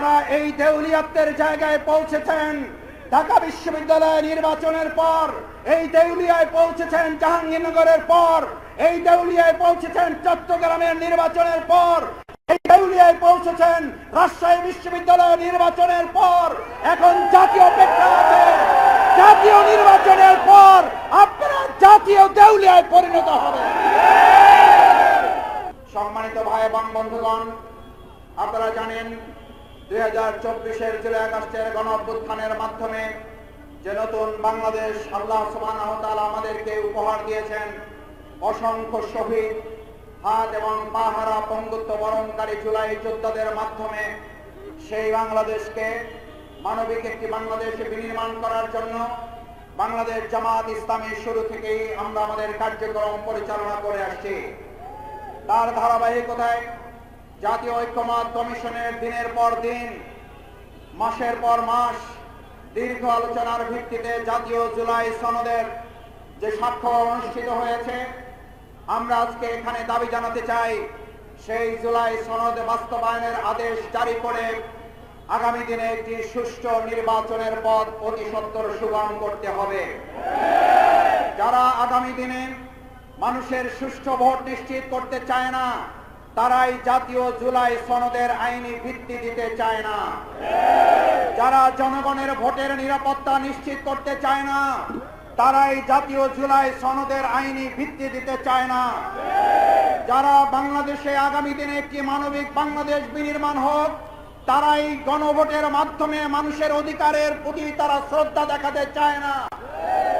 আপনারা এই দেউলিয়াত্বের জায়গায় পৌঁছেছেন। ঢাকা বিশ্ববিদ্যালয় নির্বাচনের পর, এই দেউলিয়ায় পৌঁছেছেন জাহাঙ্গীরনগরের পর, এই দেউলিয়ায় পৌঁছেছেন চট্টগ্রামের নির্বাচনের পর, এই দেউলিয়ায় পৌঁছেছেন রাজশাহী বিশ্ববিদ্যালয় নির্বাচনের পর। এখন জাতীয় প্রেক্ষাপটে জাতীয় নির্বাচনের পর আপনারা জাতীয় দেউলিয়ায় পরিণত হবে সম্মানিত ভাই এবং বন্ধুগণ, আপনারা জানেন দুই হাজার চব্বিশের জুলাই আগস্টের গণ মাধ্যমে যে নতুন বাংলাদেশ আল্লাহ ওয়া আমাদেরকে উপহার দিয়েছেন, অসংখ্য শহীদ, হাত এবং পাহারা পঙ্গুত্ব বরণকারী জুলাই যোদ্ধাদের মাধ্যমে সেই বাংলাদেশকে মানবিক একটি বাংলাদেশে বিনির্মাণ করার জন্য বাংলাদেশ জামাত ইসলামী শুরু থেকেই আমরা আমাদের কার্যক্রম পরিচালনা করে আসছি। তার ধারাবাহিকতায় জাতীয় ঐক্যমত কমিশনের দিনের পর দিন, মাসের পর মাস দীর্ঘ আলোচনার ভিত্তিতে জাতীয় জুলাই সনদের যে স্বাক্ষর অনুষ্ঠিত হয়েছে, আমরা আজকে এখানে দাবি জানাতে চাই, সেই জুলাই সনদ বাস্তবায়নের আদেশ জারি করে আগামী দিনে একটি সুষ্ঠু নির্বাচনের পথ অতি সত্তর সুগম করতে হবে। যারা আগামী দিনে মানুষের সুষ্ঠু ভোট নিশ্চিত করতে চায় না তারাই জাতীয় জুলাই সনদের আইনি ভিত্তি দিতে চায় না। যারা জনগণের ভোটের নিরাপত্তা নিশ্চিত করতে চায় না, তারাই জাতীয় জুলাই সনদের আইনি ভিত্তি দিতে চায় না। যারা বাংলাদেশে আগামী দিনে একটি মানবিক বাংলাদেশ বিনির্মাণ হোক, তারাই গণভোটের মাধ্যমে মানুষের অধিকারের প্রতি তারা শ্রদ্ধা দেখাতে চায় না।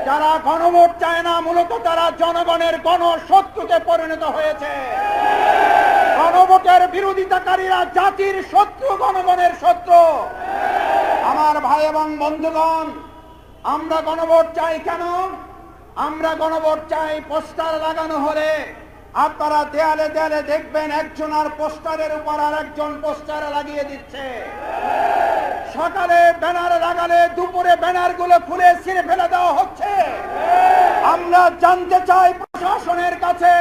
যারা গণভোট চায় না, মূলত তারা জনগণের গণশত্রুতে পরিণত হয়েছে। গণভোটের বিরোধিতাকারীরা জাতির শত্রু, গণগণের শত্রু। আমার ভাই এবং বন্ধুগণ, আমরা গণভোট চাই কেন? আমরা গণভোট চাই পোস্টার লাগানো হলে। আপনারা দেয়ালে দেয়ালে দেখবেন একজন আর পোস্টারের উপর আর একজন পোস্টার লাগিয়ে দিচ্ছে। সকালে ব্যানার লাগালে দুপুরে ব্যানারগুলো খুলে ছিঁড়ে ফেলে দেওয়া হচ্ছে। আমরা জানতে চাই প্রশাসনের কাছে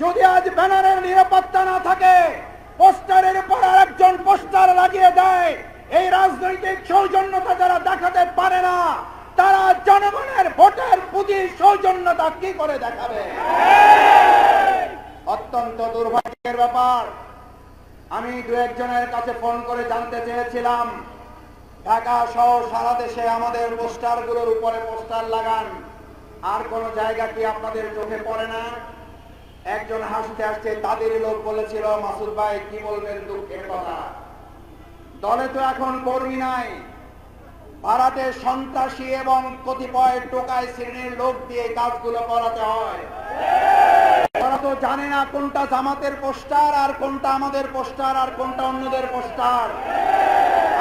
যদি আজ ব্যানারের নিরাপত্তা না থাকে, পোস্টারের উপর আরেকজন পোস্টার লাগিয়ে দেয়, এই রাজনৈতিক সৌজন্যতা যারা দেখাতে পারে না, তারা জনগণের ভোটের প্রতি সৌজন্যতা কি করে দেখাবে? অত্যন্ত দুর্ভাগ্যের ব্যাপার। আমি দু একজনের কাছে ফোন করে জানতে চেয়েছিলাম, ঢাকা সহ সারা দেশে আমাদের পোস্টারগুলোর উপরে পোস্টার লাগান। আর কোন জায়গা কি আপনাদের চোখে পড়ে না? একজন হাসতে হাসতে তাদেরই লোক বলেছিল, মাসুদ ভাই, কি বলবেন দুঃখের কথা? দলে তো এখন কর্মী নাই। ভারতে সন্ত্রাসী এবং কতিপয় টোকায় শ্রেণির লোক দিয়ে কাজগুলো করাতে হয়। তারা তো জানে না কোনটা জামাতের পোস্টার আর কোনটা আমাদের পোস্টার আর কোনটা অন্যদের পোস্টার।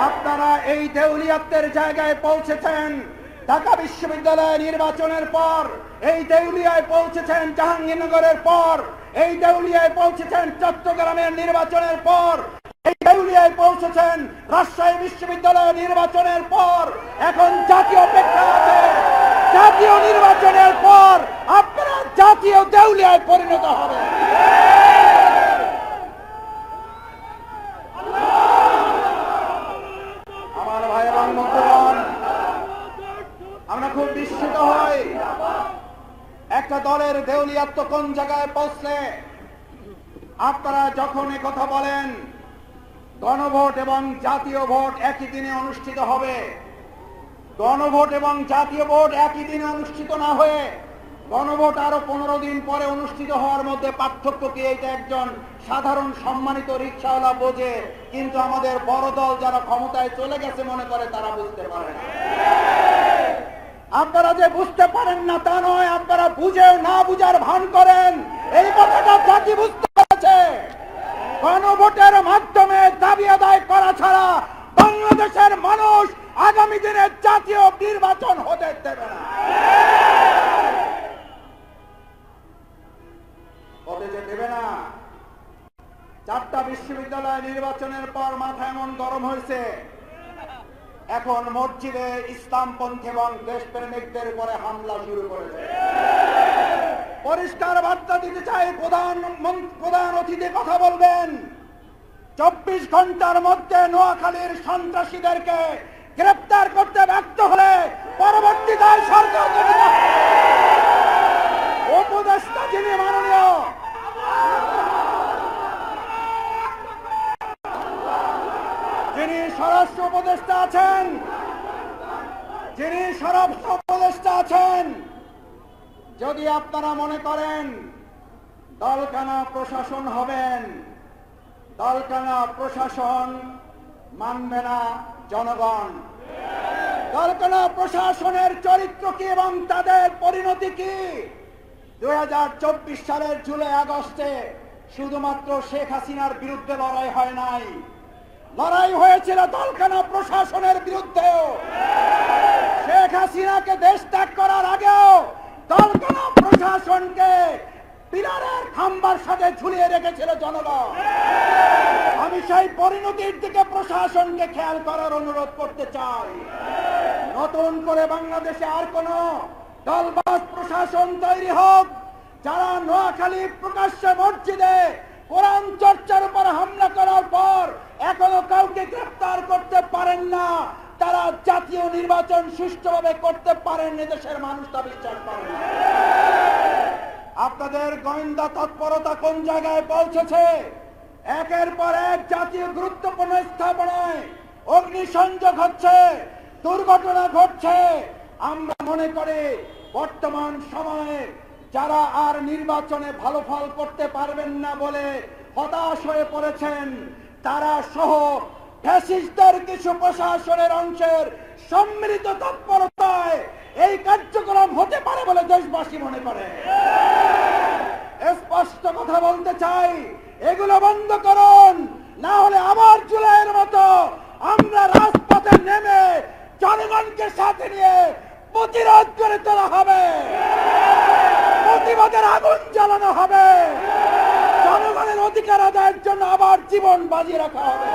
আপনারা এই দেউলিয়াত্বের জায়গায় পৌঁছেছেন। ঢাকা বিশ্ববিদ্যালয় নির্বাচনের পর, এই দেউলিয়ায় পৌঁছেছেন জাহাঙ্গীরনগরের পর, এই দেউলিয়ায় পৌঁছেছেন চট্টগ্রামের নির্বাচনের পর, এই দেউলিয়ায় পৌঁছেছেন রাজশাহী বিশ্ববিদ্যালয় নির্বাচনের পর, এখন জাতীয় প্রেক্ষাপটে জাতীয় নির্বাচনের পর আপনারা জাতীয় দেউলিয়ায় পরিণত হবেন আমার ভাই এবং বন্ধুগণ আমরা খুব বিস্মিত হই একটা দলের দেউলিয়াত্ম কোন জায়গায় পৌঁছলে? আপনারা যখন কথা বলেন, গণভোট এবং জাতীয় ভোট একই দিনে অনুষ্ঠিত হবে। গণভোট এবং জাতীয় ভোট একই দিনে অনুষ্ঠিত না হয়ে গণভোট আরও পনেরো দিন পরে অনুষ্ঠিত হওয়ার মধ্যে পার্থক্য কি? এটা একজন সাধারণ সম্মানিত রিক্সাওয়ালা বোঝে, কিন্তু আমাদের বড় দল যারা ক্ষমতায় চলে গেছে মনে করে তারা বুঝতে পারে না। আপনারা যে বুঝতে পারেন না তা নয়, আপনারা বুঝেও না বুঝার ভান করেন। এই কথাটা জাতি বুঝতে পেরেছে। গণভোটের মাধ্যমে দাবি আদায় করা ছাড়া বাংলাদেশের মানুষ আগামী দিনে জাতীয় নির্বাচন হতে দেবে না। হতে যে দেবে না, চারটা বিশ্ববিদ্যালয় নির্বাচনের পর মাথা এমন গরম হয়েছে। এখন মসজিদে ইসলামপন্থী এবং দেশপ্রেমিকদের উপরে হামলা শুরু করেছে। পরিষ্কার বার্তা দিতে চাই, প্রধান প্রধান অতিথি কথা বলবেন। চব্বিশ ঘণ্টার মধ্যে নোয়াখালীর সন্ত্রাসীদেরকে গ্রেপ্তার করতে ব্যর্থ হলে পরবর্তী দায় সরকারকে নিতে উপদেষ্টা যিনি মাননীয় যিনি স্বরাষ্ট্র উপদেষ্টা আছেন, যিনি স্বরাষ্ট্র উপদেষ্টা আছেন, যদি আপনারা মনে করেন দলকানা প্রশাসন হবেন, দলকানা প্রশাসন মানবে না জনগণ। দলকানা প্রশাসনের চরিত্র কি এবং তাদের পরিণতি কি? দু হাজার চব্বিশ সালের জুলাই আগস্টে শুধুমাত্র শেখ হাসিনার বিরুদ্ধে লড়াই হয় নাই। লড়াই হয়েছিল দলকানা প্রশাসনের বিরুদ্ধেও। শেখ হাসিনাকে দেশ ত্যাগ করার আগেও দলকানা প্রশাসনকে পিলারের খাম্বার সাথে ঝুলিয়ে রেখেছিল জনগণ। আমি সেই পরিণতির দিকে প্রশাসনকে খেয়াল করার অনুরোধ করতে চাই। নতুন করে বাংলাদেশে আর কোন দলবাস প্রশাসন তৈরি হোক, যারা নোয়াখালী প্রকাশ্যে মসজিদে কোরআন চর্চার উপর হামলা করার পর এখনও কাউকে গ্রেফতার করতে পারেন না। তারা জাতীয় নির্বাচন সুষ্ঠুভাবে করতে পারেন দেশের মানুষ তা বিশ্বাস করেন আপনাদের গোয়েন্দা তৎপরতা কোন জায়গায় পৌঁছেছে? একের পর এক জাতীয় গুরুত্বপূর্ণ স্থাপনায় অগ্নিসংযোগ হচ্ছে, দুর্ঘটনা ঘটছে। আমরা মনে করি বর্তমান সময়ে যারা আর নির্বাচনে ভালো ফল করতে পারবেন না বলে হতাশ হয়ে পড়েছেন, তারা সহ ফ্যাসিস্টদের কিছু প্রশাসনের অংশের সম্মিলিত তৎপরতায় এই কার্যক্রম হতে পারে বলে দেশবাসী মনে করে। স্পষ্ট কথা বলতে চাই, এগুলো বন্ধ করুন, না হলে আবার জুলাইয়ের মতো আমরা রাজপথে নেমে জনগণকে সাথে নিয়ে প্রতিরোধ করে তোলা হবে। প্রতিবাদের আগুন জ্বালানো হবে। জনগণের অধিকার আদায়ের জন্য আবার জীবন বাজি রাখা হবে।